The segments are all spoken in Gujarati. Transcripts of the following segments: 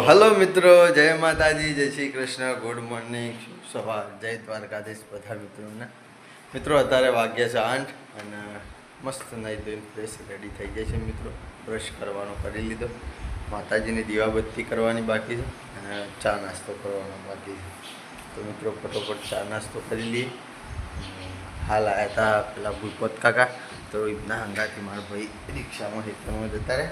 હલો મિત્રો, જય માતાજી, જય શ્રી કૃષ્ણ, ગુડ મોર્નિંગ સવાર જય દ્વારકાધીશ બધા મિત્રોને. મિત્રો, અત્યારે વાગ્યા છે આઠ અને મસ્ત નાઈ ધોઈને ફ્રેશ રેડી થઈ ગયા છે મિત્રો. બ્રશ કરવાનો કરી લીધો. માતાજીની દીવાબત્તી કરવાની બાકી છે અને ચા નાસ્તો કરવાનો બાકી છે. તો મિત્રો, ફટોફટ ચા નાસ્તો કરી લઈએ. હાલ આવ્યા હતા પેલા ભૂપત કાકા. તો એમના હંગાથી મારા ભાઈ રિક્ષામાં હેતરમાં જતા રહે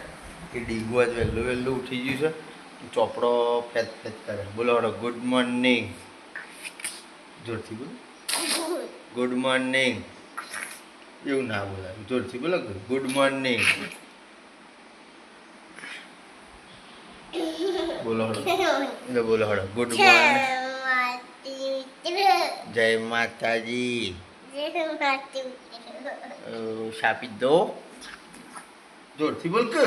એ ડીગું જ વહેલું વહેલું ઉઠી ગયું છે. ચોપડો ફેત ફેત કરે. બોલો ગુડ મોર્નિંગ જોરથી બોલો. ગુડ મોર્નિંગ એવું ના બોલાય. જોરથી બોલો ગુડ મોર્નિંગ બોલો હડો એટલે બોલો હડો ગુડ મોર્નિંગ જય માતાજી. સાપી દો. જોરથી બોલ કે.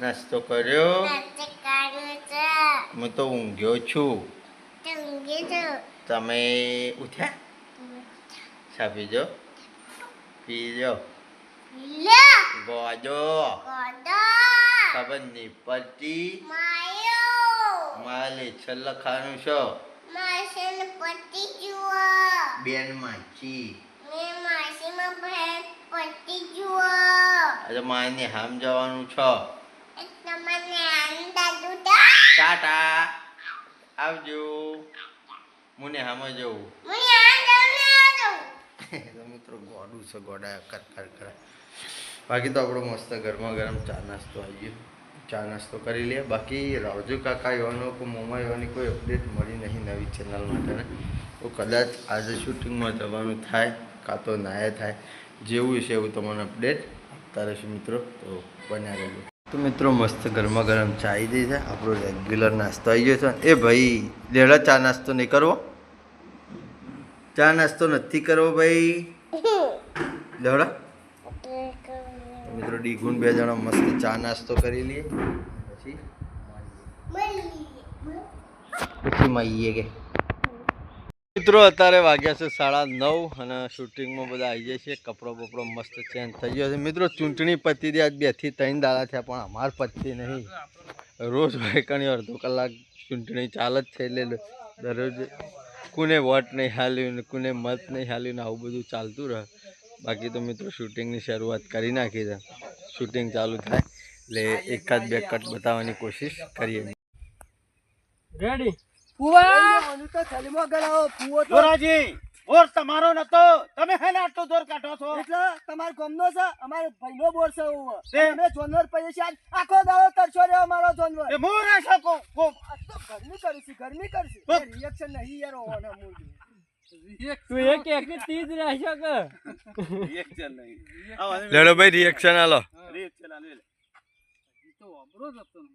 નાસ્તો કર્યો? હું તો ઊંઘ્યો છું. તમે ઉઠ્યા? છાપી પીજો. પીજો. ગોજો ખબર નહીં પડતી. મારે છલ્લખાનું છો બેન માછી આજે માને હામ જવાનું છો? ટાટા. આવજો. મુને હામે જવું તો મિત્રો ગોડું છે ગોડા કર કર કર. બાકી તો આપણો મસ્ત ગરમા ગરમ ચા નાસ્તો આવી ગયો. ચા નાસ્તો કરી લે. બાકી રાવજુ કાકા યોનો કે મોમા યોની કોઈ અપડેટ મળી નહીં નવી ચેનલ માટેને. તો કદાચ આજે શૂટિંગમાં જવાનું થાય કાં તો નાય થાય. જેવું છે એવું તમને અપડેટ આપતા રહેશું મિત્રો તો બન્યા રહેજો. તો મિત્રો મસ્ત ગરમા ગરમ ચા આવી ગઈ છે. આપણો રેગ્યુલર નાસ્તો આવી ગયો છે. એ ભાઈ લેડા ચા નાસ્તો નહીં કરવો? ચા નાસ્તો નથી કરવો ભાઈ? લેવડા. મિત્રો ડીગુન બે જણા મસ્ત ચા નાસ્તો કરી લઈએ. પછી? પછી મળીએ કે. મિત્રો, અત્યારે વાગ્યા છે સાડા નવ અને શૂટિંગમાં બધા આવી જાય છે. કપડો બપડો મસ્ત ચેન્જ થઈ ગયો છે. મિત્રો, ચૂંટણી પતી આજ બેથી ત્રણ દાડા થયા, પણ અમાર પતી નહીં. રોજ વાયકણી અડધો કલાક ચૂંટણી ચાલે જ છે એટલે દરરોજ કોને વોટ નહીં હાલ્યું ને કોને મત નહીં હાલ્યું ને આવું બધું ચાલતું રહે. બાકી તો મિત્રો, શૂટિંગની શરૂઆત કરી નાખી છે. શૂટિંગ ચાલુ થાય એટલે એકાદ બે કટ બતાવવાની કોશિશ કરીએ. રેડી બોર તમારો નતો. તમે હે આટલો દોર કાઢો છો? એટલે તમારો ગમનો છે અમારો ભાઈનો બોર છે તે? અમે જોનવર પૈસે આજ આખો દાડો તરસો રે અમારો જોનવર. એ હું ના શકો? કો આજ તો ગરમી કરીશું ગરમી કરીશું. રિએક્શન નહીં યાર ઓના મૂળ તું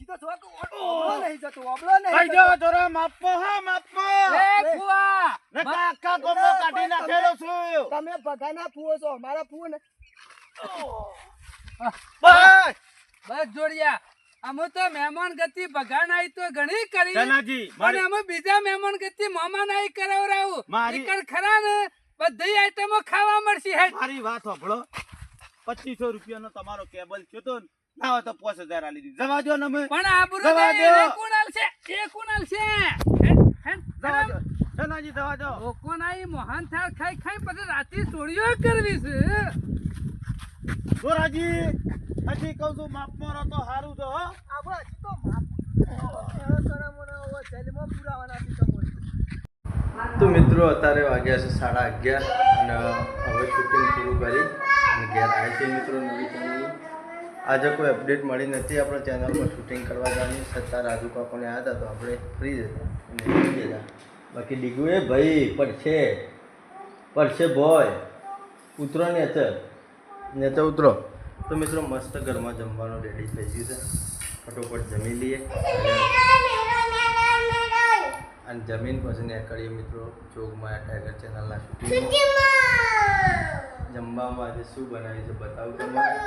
કે હજી તો જોક ઓબળો નહીં જતો ઓબળો નહીં ભાઈ જો જોરા માપો હા માપો. એ ફુવા નકા આખા ગોમો કાઢી નાખેલો છું. તમે ફૂવો છો મારા ફૂવો ને. બસ. બસ જોડિયા. અમે તો મહેમાન ગતિ ભગાન આવી તો ઘણી કરી. જનાજી અમે બીજા મહેમાન ગતિ મહેમાન આવી કરાવરાવું. મારી- ખરા ને બધી આઈટમો ખાવા મળશે હે મારી વાત સાંભળો. પચીસો રૂપિયાનો તમારો કેબલ થયો તો ને, ના હોય તો પાંચ હજાર આલી દીધી. જવા દો ને અમે. પણ આબરૂ જવા દો. એ કુણાલ છે. એ કુણાલ છે. હે? હે? જવા દો સનાજી જવા દો લોકોના ઈ મોહન થાળ ખાઈ ખાઈ પછી રાતે ચોરીઓ કરવી છે. ગોરાજી હજી કહું છું માફ મારો તો સારું તો હો. આવો હજી તો માફ સરમ મને જેલમાં પુરાવાના છે તો મિત્રો અત્યારે વાગ્યા છે સાડા અગિયાર અને હવે શૂટિંગ પૂરું કરી અને ઘેર આવી છે મિત્રો નવી ચેનલ આજે કોઈ અપડેટ મળી નથી, આપણે ચેનલમાં શૂટિંગ કરવા જવાની, છતાં રાજુ કાકોને આવ્યા હતા તો આપણે ફ્રી જ હતા અને બાકી ડીગુ એ, ભાઈ, પડશે પડશે બોય ઉતરો ને અચર નેચે ઉતરો. તો મિત્રો, મસ્ત ઘરમાં જમવાનું રેડી થઈ ગયું છે. ફટોફટ જમી લઈએ. અને જમીન પછી નીકળીએ મિત્રો, ચોકમાં ટાઈગર ચેનલના શૂટિંગ જમવામાં આજે શું બનાવ્યું છે બતાવું તમારે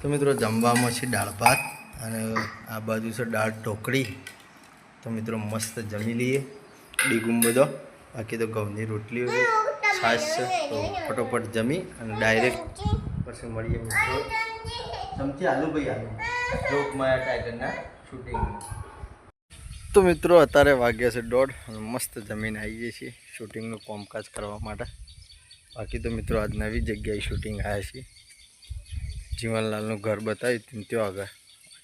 તો મિત્રો જમવામાં છે દાળ ભાત અને આ બાજુ છે દાળ ઢોકળી. તો મિત્રો મસ્ત જમી લઈએ. ડીગુમ બધો. બાકી તો ઘઉંની રોટલીઓ છાશ છે. તો ફટોફટ જમી અને ડાયરેક્ટ પછી મળીએ મિત્રો. ચમચી. આલુ ભાઈ આલુ. લોકમાયા ટાઈગરના શૂટિંગ. તો મિત્રો અત્યારે વાગ્યા છે દોઢ. અને મસ્ત જમીન આવી જઈએ છીએ શૂટિંગનું કામકાજ કરવા માટે. બાકી તો મિત્રો આજ નવી જગ્યાએ શૂટિંગ આવ્યા છીએ. જીવનલાલનું ઘર બતાવ્યું ત્યાં આગળ.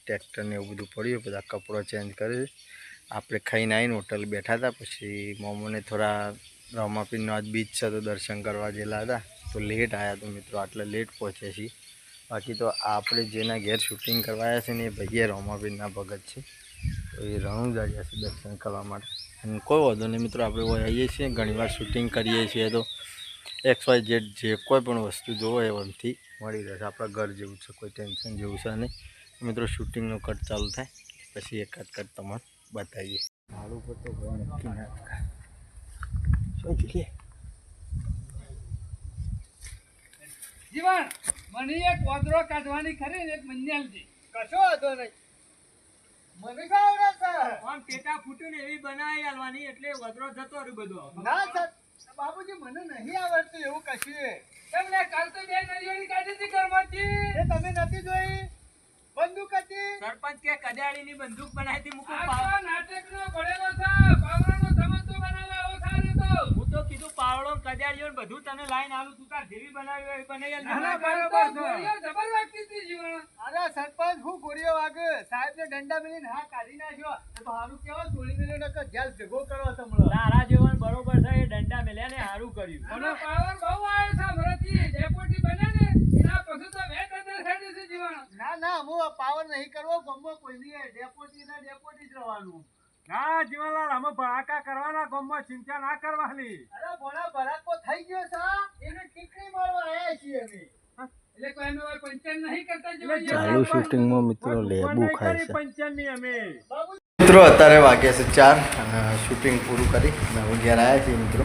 ટ્રેક્ટરને એવું બધું પડ્યું બધા કપડો ચેન્જ કર્યો આપણે ખાઈને આવીને હોટલ બેઠા હતા, પછી મોમોને થોડા રમાપીરનો આજ બીચ છે તો દર્શન કરવા ગયેલા હતા. તો લેટ આવ્યા તો મિત્રો આટલા લેટ પહોંચ્યા છીએ. બાકી તો આપણે જેના ઘેર શૂટિંગ કરવા આવ્યા છે ને એ ભાઈએ રોમાપીરના ભગત છે. તો એ રણું જાડ્યા છે દર્શન કરવા માટે. અને કોઈ વાંધો નહીં મિત્રો, આપણે આવીએ છીએ. ઘણીવાર શૂટિંગ કરીએ છીએ તો એક્સ વાય ઝેડ જે કોઈ પણ વસ્તુ જોવો એ એમથી મળી રહેશે આપણા ઘર જેવું છે કોઈ ટેન્શન જેવું છે નહીં. મિત્રો શૂટિંગનો કટ ચાલુ થાય. પછી એક કટ તમારે બતાવીએ. મારું પર તો કોઈ નક્કી ના થાય. જીવન મને એક વાદરો કાઢવાની ખરી એક મંજલજી કશો હતો નહીં. મને શું આવડે છે. આમ પેટા ફૂટ્યું ને એવી બનાવી આલવાની એટલે વધરો જતો રહ્યું બધું. ના સર બાબુજી મને નહીં આવડતું એવું કશું તમને કાલ તો બે નરિયેળી કાઢી હતી ઘરમાંથી. એ તમે નથી જોઈ? બંદૂક હતી? સરપંચ કે કડાળીની બંદૂક બનાવી હતી મુકું નાટકનો ભણેલો છે પાવરાનો સમજતો બનાવે આવો સારું તો કીધું પાવડો ને બધું તને લાઈન આલું. તું તાર જેવી બનાવી હોય બનાવી આલ. નાના બરોબર જબર વાગતી હતી જીવન અરે સરપંચ હું ગોળીઓ વાગે? સાહેબ ને દંડા મેલીને હા કાઢી નાખ્યો. તો હારું કેવો ગોળી મેલ્યો નકર જેલ ભેગો કરો તમણો તારા જેવન બરોબર છે એ દંડા મેલ્યા ને સારું કર્યું આનો પાવર બહુ આવે છે ભરતજી ડેપોટી બને ને એના પછી તો મેં છે જીવન ના ના હું પાવર નહીં કરવો ગમો કોઈ નહીં ડેપોટી ના ડેપોટી જ રહેવાનું. ના જીવનલાલ અમે ભડાકા કરવાના ગામમાં ચિંતા ના કરવાની. અરે ભણા ભડાકો થઈ ગયો છે એને ટીકડી મારવા આવ્યા છીએ અમે. ચાલુ શૂટિંગમાં મિત્રો લેબુ ખાય છે. મિત્રો અત્યારે વાગ્યા છે ચાર શૂટિંગ પૂરું કરી. હવે ઘેર આવ્યા છીએ મિત્રો.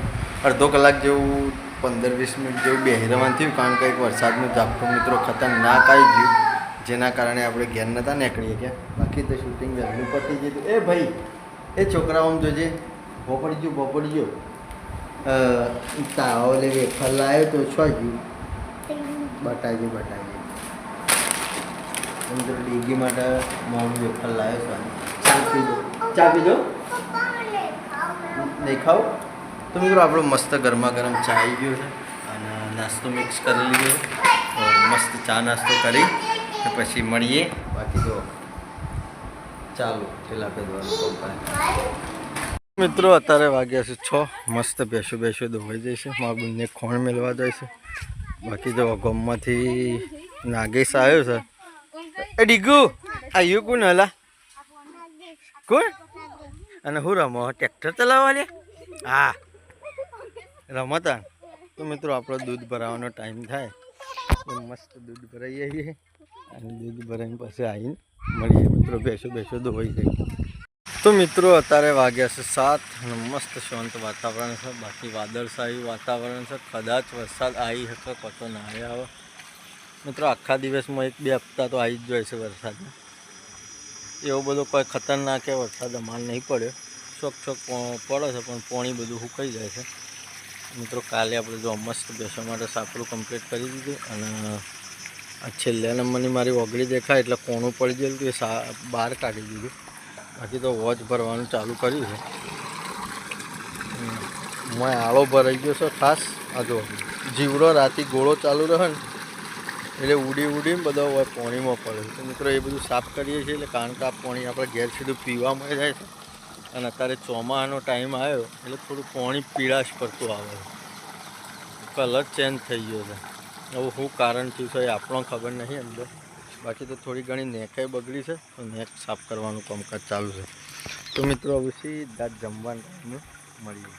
અડધો કલાક જેવું પંદર વીસ મિનિટ જેવું બેહરવાન થયું કારણ કે એક વરસાદનું ઝાપટું મિત્રો ખતરનાક આવી ગયું. જેના કારણે આપણે ઘેર નહોતા નીકળીએ ગયા બાકી તો શૂટિંગ વહેલું પતી ગયું એ ભાઈ એ છોકરાઓ આમ જોજે ભોપડી ગયું ભોપડી ગયું તાવ લે વેફર લાવ્યો તો છો ગયું બટાઈ બટાઈ મિત્રો ડીગી માટે મોડું વેફર લાવ્યો છે. ચા પીજો. ચા પીજો. નહીં ખાવ તો મિત્રો આપણો મસ્ત ગરમા ગરમ ચા આવી ગયો છે. અને નાસ્તો મિક્સ કરી લીધો. મસ્ત ચા નાસ્તો કરી. પછી મળીએ. બાકી તો ચાલો મિત્રો, અત્યારે વાગ્યા છે છ. મસ્ત બેસો બેસો દોવાઈ જઈશે મારા બંને ખોણ મેળવા જાય છે. બાકી જો ગમમાંથી નાગેશ આવ્યો છે. એ ડીગુ આવ્યું કોણ હલા કોણ? અને હું રમો? ટ્રેક્ટર ચલાવવા લે? હા. રમતા તો મિત્રો, આપણો દૂધ ભરાવાનો ટાઈમ થાય. મસ્ત દૂધ ભરાઈ આવીએ અને દૂધ ભરાઈને પછી આવીને મળીએ મિત્રો બેસો બેસો ધોઈ જાય તો મિત્રો, અત્યારે વાગ્યા છે સાત. અને મસ્ત શાંત વાતાવરણ છે. બાકી વાદળછાયું વાતાવરણ છે. કદાચ વરસાદ આવી શકે કતો ના આવે મિત્રો, આખા દિવસમાં એક, બે હપ્તા તો આવી જ જાય છે વરસાદ. એવો બધો કોઈ ખતરનાક વરસાદ અમાર નહીં પડ્યો. ચોક ચોક પડે છે, પણ પોણી બધું સુકાઈ જાય છે. મિત્રો, કાલે આપણે જો મસ્ત બેસવા માટે સાપડું કમ્પ્લીટ કરી દીધું અને આ છેલ્લા નંબરની મારી ઓગળી દેખાય એટલે કોણું પડી ગયેલું હતું, એ બહાર કાઢી દીધું. બાકી તો વોચ ભરવાનું ચાલુ કર્યું છે. મેં આળો ભરાઈ ગયો છે ખાસ. આ જો, જીવડો રાતી ગોળો ચાલુ રહે ને, એટલે ઉડી ઉડીને બધો હોય પાણીમાં પડે તો મિત્રો, એ બધું સાફ કરીએ છીએ એટલે કારણ કે આ પાણી આપણે ઘેર સીધું પીવા મળી જાય છે. અને અત્યારે ચોમાસાનો ટાઈમ આવ્યો, એટલે થોડું પાણી પીળાશ પડતું આવે કલર ચેન્જ થઈ ગયો છે. હવે શું કારણ થયું છે એ આપણને ખબર નહીં અંદર. બાકી તો થોડી ઘણી નેકાઈ બગડી છે તો નેક સાફ કરવાનું કામકાજ ચાલુ છે. તો મિત્રો હવે સીધા જમવાનું મળીએ.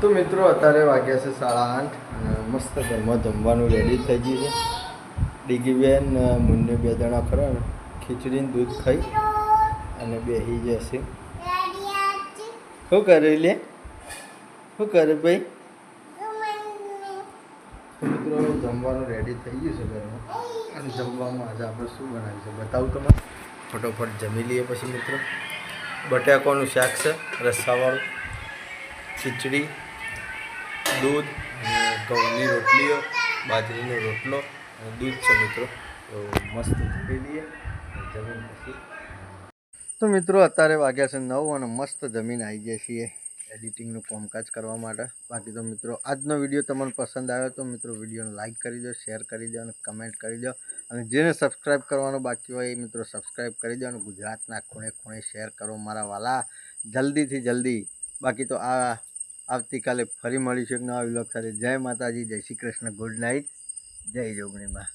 તો મિત્રો અત્યારે વાગ્યા છે સાડા આઠ અને મસ્ત ઘરમાં જમવાનું રેડી થઈ ગયું છે. ડીગીબેન મુન્ને બે જણા ખરા ને ખીચડીને દૂધ ખાઈ અને બેસી જશે. શું કરે લે? શું કરે ભાઈ તો મિત્રો જમવાનું રેડી થઈ ગયું છે ઘરમાં અને જમવામાં આજે આપણે શું બનાવ્યું છે બતાવું તમને? ફટોફટ જમી લઈએ પછી મિત્રો. બટાકાનું શાક છે રસ્સાવાળું ખીચડી, દૂધ ઘઉંની રોટલીઓ, બાજરીનો રોટલો અને દૂધ છે મિત્રો. તો મસ્ત જમી લઈએ. જમીન પછી તો મિત્રો, અત્યારે વાગ્યા છે નવ અને મસ્ત જમીન આવી ગયા છીએ. એડિટિંગનું કામકાજ કરવા માટે. બાકી તો મિત્રો, આજનો વીડિયો તમને પસંદ આવ્યો તો મિત્રો વિડીયોને લાઇક કરી દો શેર કરી દો અને કમેન્ટ કરી દો. અને જેને સબસ્ક્રાઇબ કરવાનું બાકી હોય એ મિત્રો સબસ્ક્રાઇબ કરી દો અને ગુજરાતના ખૂણે ખૂણે શેર કરો મારા વાલા. જલ્દીથી જલ્દી. બાકી તો આ આવતીકાલે ફરી મળીશું એક નવા વિલોક સાથે. જય માતાજી, જય શ્રી કૃષ્ણ ગુડ નાઇટ જય જોગણીમાં.